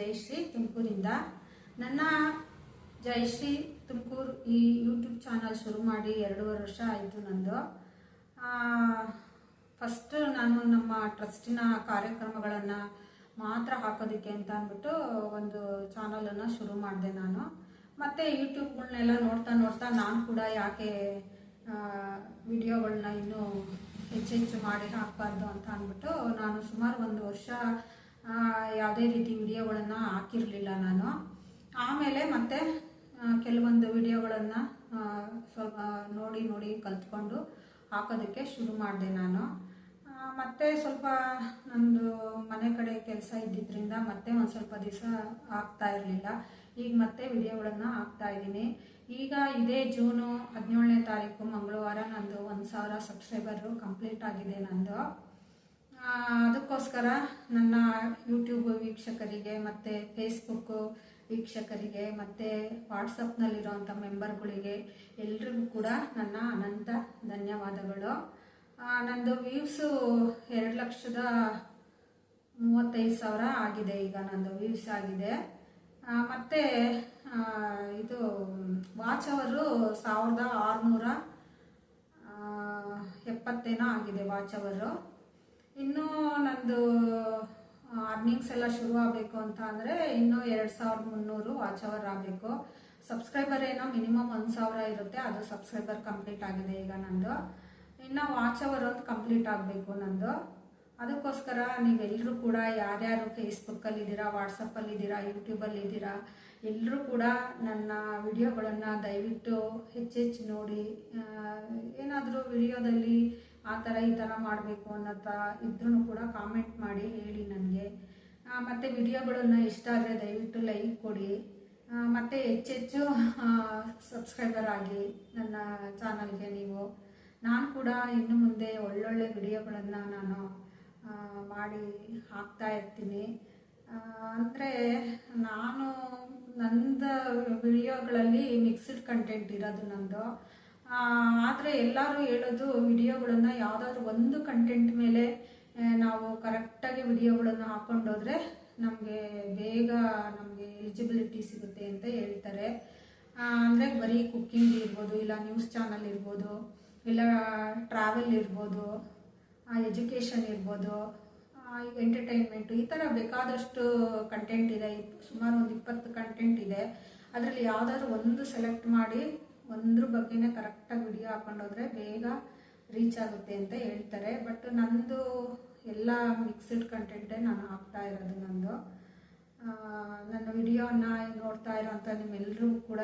ಜಯಶ್ರೀ ತುಮಕೂರಿಂದ. ನನ್ನ ಜಯಶ್ರೀ ತುಮಕೂರು ಈ YouTube channel ಶುರು ಮಾಡಿ ಎರಡೂವರೆ ವರ್ಷ ಆಯಿತು ನಂದು. ಫಸ್ಟ್ ನಾನು ನಮ್ಮ ಟ್ರಸ್ಟಿನ ಕಾರ್ಯಕ್ರಮಗಳನ್ನು ಮಾತ್ರ ಹಾಕೋದಕ್ಕೆ ಅಂತ ಅಂದ್ಬಿಟ್ಟು ಒಂದು ಚಾನಲನ್ನು ಶುರು ಮಾಡಿದೆ ನಾನು. ಮತ್ತು ಯೂಟ್ಯೂಬ್ಗಳನ್ನೆಲ್ಲ ನೋಡ್ತಾ ನೋಡ್ತಾ ನಾನು ಕೂಡ ಯಾಕೆ ವಿಡಿಯೋಗಳನ್ನ ಇನ್ನೂ ಹೆಚ್ಚು ಹೆಚ್ಚು ಮಾಡಿ ಹಾಕಬಾರ್ದು ಅಂತ ಅಂದ್ಬಿಟ್ಟು ನಾನು ಸುಮಾರು ಒಂದು ವರ್ಷ ಯಾವುದೇ ರೀತಿ ವಿಡಿಯೋಗಳನ್ನು ಹಾಕಿರಲಿಲ್ಲ ನಾನು. ಆಮೇಲೆ ಮತ್ತೆ ಕೆಲವೊಂದು ವಿಡಿಯೋಗಳನ್ನು ಸ್ವಲ್ಪ ನೋಡಿ ನೋಡಿ ಕಲ್ತ್ಕೊಂಡು ಹಾಕೋದಕ್ಕೆ ಶುರು ಮಾಡಿದೆ ನಾನು. ಮತ್ತೆ ಸ್ವಲ್ಪ ನಂದು ಮನೆ ಕಡೆ ಕೆಲಸ ಇದ್ದಿದ್ದರಿಂದ ಮತ್ತೆ ಒಂದು ಸ್ವಲ್ಪ ದಿವಸ ಆಗ್ತಾ ಇರಲಿಲ್ಲ. ಈಗ ಮತ್ತೆ ವಿಡಿಯೋಗಳನ್ನು ಹಾಕ್ತಾ ಇದ್ದೀನಿ. ಈಗ ಇದೇ ಜೂನು ಹದಿನೇಳನೇ ತಾರೀಕು ಮಂಗಳವಾರ ನಂದು ಒಂದು ಸಾವಿರ ಸಬ್ಸ್ಕ್ರೈಬರು ಕಂಪ್ಲೀಟ್ ಆಗಿದೆ ನಂದು. ಅದಕ್ಕೋಸ್ಕರ ನನ್ನ ಯೂಟ್ಯೂಬ್ ವೀಕ್ಷಕರಿಗೆ ಮತ್ತು ಫೇಸ್ಬುಕ್ಕು ವೀಕ್ಷಕರಿಗೆ ಮತ್ತು ವಾಟ್ಸಪ್ನಲ್ಲಿರೋಂಥ ಮೆಂಬರ್ಗಳಿಗೆ ಎಲ್ರಿಗೂ ಕೂಡ ನನ್ನ ಅನಂತ ಧನ್ಯವಾದಗಳು. ನಂದು ವ್ಯೂಸು ಎರಡು ಲಕ್ಷದ ಮೂವತ್ತೈದು ಸಾವಿರ ಆಗಿದೆ ಈಗ ನಂದು ವ್ಯೂಸ್ ಆಗಿದೆ. ಮತ್ತೆ ಇದು ವಾಚ್ ಅವರು ಸಾವಿರದ ಆರುನೂರ ಎಪ್ಪತ್ತೇನೋ ಆಗಿದೆ ವಾಚ್ ಅವರು. ಇನ್ನೂ ನಂದು ಅರ್ನಿಂಗ್ಸ್ ಎಲ್ಲ ಶುರು ಆಗಬೇಕು ಅಂತ ಅಂದರೆ ಇನ್ನೂ ಎರಡು ಸಾವಿರದ ಮುನ್ನೂರು ವಾಚ್ ಅವರ್ ಆಗಬೇಕು. ಸಬ್ಸ್ಕ್ರೈಬರ್ ಏನೋ ಮಿನಿಮಮ್ ಒಂದು ಸಾವಿರ ಇರುತ್ತೆ, ಅದು ಸಬ್ಸ್ಕ್ರೈಬರ್ ಕಂಪ್ಲೀಟ್ ಆಗಿದೆ ಈಗ ನಂದು. ಇನ್ನು ವಾಚ್ ಅವರ್ ಒಂದು ಕಂಪ್ಲೀಟ್ ಆಗಬೇಕು ನಂದು. ಅದಕ್ಕೋಸ್ಕರ ನೀವೆಲ್ಲರೂ ಕೂಡ ಯಾರ್ಯಾರು ಫೇಸ್ಬುಕ್ಕಲ್ಲಿ ಇದ್ದೀರಾ ವಾಟ್ಸಪ್ಪಲ್ಲಿ ಇದ್ದೀರಾ ಯೂಟ್ಯೂಬಲ್ಲಿ ಇದ್ದೀರಾ ಎಲ್ಲರೂ ಕೂಡ ನನ್ನ ವಿಡಿಯೋಗಳನ್ನು ದಯವಿಟ್ಟು ಹೆಚ್ಚೆಚ್ಚು ನೋಡಿ ಏನಾದರೂ ವಿಡಿಯೋದಲ್ಲಿ ಆ ಥರ ಈ ಥರ ಮಾಡಬೇಕು ಅನ್ನೋ ಥರ ಇದ್ರೂ ಕೂಡ ಕಾಮೆಂಟ್ ಮಾಡಿ ಹೇಳಿ ನನಗೆ ಮತ್ತು ವಿಡಿಯೋಗಳನ್ನು ಇಷ್ಟ ಆದರೆ ದಯವಿಟ್ಟು ಲೈಕ್ ಕೊಡಿ. ಮತ್ತು ಹೆಚ್ಚೆಚ್ಚು ಸಬ್ಸ್ಕ್ರೈಬರ್ ಆಗಿ ನನ್ನ ಚಾನಲ್ಗೆ ನೀವು. ನಾನು ಕೂಡ ಇನ್ನು ಮುಂದೆ ಒಳ್ಳೊಳ್ಳೆ ವಿಡಿಯೋಗಳನ್ನು ನಾನು ಮಾಡಿ ಹಾಕ್ತಾ ಇರ್ತೀನಿ. ಅಂದರೆ ನಾನು ನಂದು ವಿಡಿಯೋಗಳಲ್ಲಿ ಮಿಕ್ಸ್ಡ್ ಕಂಟೆಂಟ್ ಇರೋದು ನಂದು. ಆದರೆ ಎಲ್ಲರೂ ಹೇಳೋದು ವಿಡಿಯೋಗಳನ್ನು ಯಾವುದಾದ್ರೂ ಒಂದು ಕಂಟೆಂಟ್ ಮೇಲೆ ನಾವು ಕರೆಕ್ಟಾಗಿ ವಿಡಿಯೋಗಳನ್ನು ಹಾಕ್ಕೊಂಡೋದ್ರೆ ನಮಗೆ ಬೇಗ ನಮಗೆ ಎಲಿಜಿಬಿಲಿಟಿ ಸಿಗುತ್ತೆ ಅಂತ ಹೇಳ್ತಾರೆ. ಅಂದರೆ ಬರೀ ಕುಕ್ಕಿಂಗ್ ಇರ್ಬೋದು, ಇಲ್ಲ ನ್ಯೂಸ್ ಚಾನಲ್ ಇರ್ಬೋದು, ಇಲ್ಲ ಟ್ರಾವೆಲ್ ಇರ್ಬೋದು ಎಜುಕೇಷನ್ ಇರ್ಬೋದು ಎಂಟರ್ಟೈನ್ಮೆಂಟು ಈ ಥರ ಬೇಕಾದಷ್ಟು ಕಂಟೆಂಟ್ ಇದೆ. ಸುಮಾರು ಒಂದು ಇಪ್ಪತ್ತು ಕಂಟೆಂಟ್ ಇದೆ. ಅದರಲ್ಲಿ ಯಾವುದಾದ್ರೂ ಒಂದು ಸೆಲೆಕ್ಟ್ ಮಾಡಿ ಒಂದ್ರ ಬಗ್ಗೆನೇ ಕರೆಕ್ಟಾಗಿ ವಿಡಿಯೋ ಹಾಕೊಂಡೋದ್ರೆ ಬೇಗ ರೀಚ್ ಆಗುತ್ತೆ ಅಂತ ಹೇಳ್ತಾರೆ. ಬಟ್ ನಂದು ಎಲ್ಲ ಮಿಕ್ಸ್ಡ್ ಕಂಟೆಂಟೇ ನಾನು ಹಾಕ್ತಾ ಇರೋದು ನಂದು. ನನ್ನ ವಿಡಿಯೋನ ನೋಡ್ತಾ ಇರೋಂಥ ನಿಮ್ಮೆಲ್ಲರಿಗೂ ಕೂಡ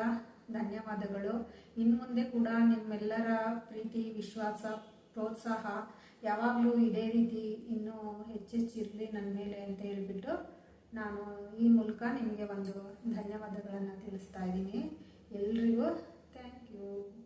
ಧನ್ಯವಾದಗಳು. ಇನ್ನು ಮುಂದೆ ಕೂಡ ನಿಮ್ಮೆಲ್ಲರ ಪ್ರೀತಿ, ವಿಶ್ವಾಸ, ಪ್ರೋತ್ಸಾಹ ಯಾವಾಗಲೂ ಇದೇ ರೀತಿ ಇನ್ನೂ ಹೆಚ್ಚೆಚ್ಚಿರಲಿ ನನ್ನ ಮೇಲೆ ಅಂತ ಹೇಳಿಬಿಟ್ಟು ನಾನು ಈ ಮೂಲಕ ನಿಮಗೆ ಒಂದು ಧನ್ಯವಾದಗಳನ್ನು ತಿಳಿಸ್ತಾ ಇದ್ದೀನಿ. ಎಲ್ರಿಗೂ you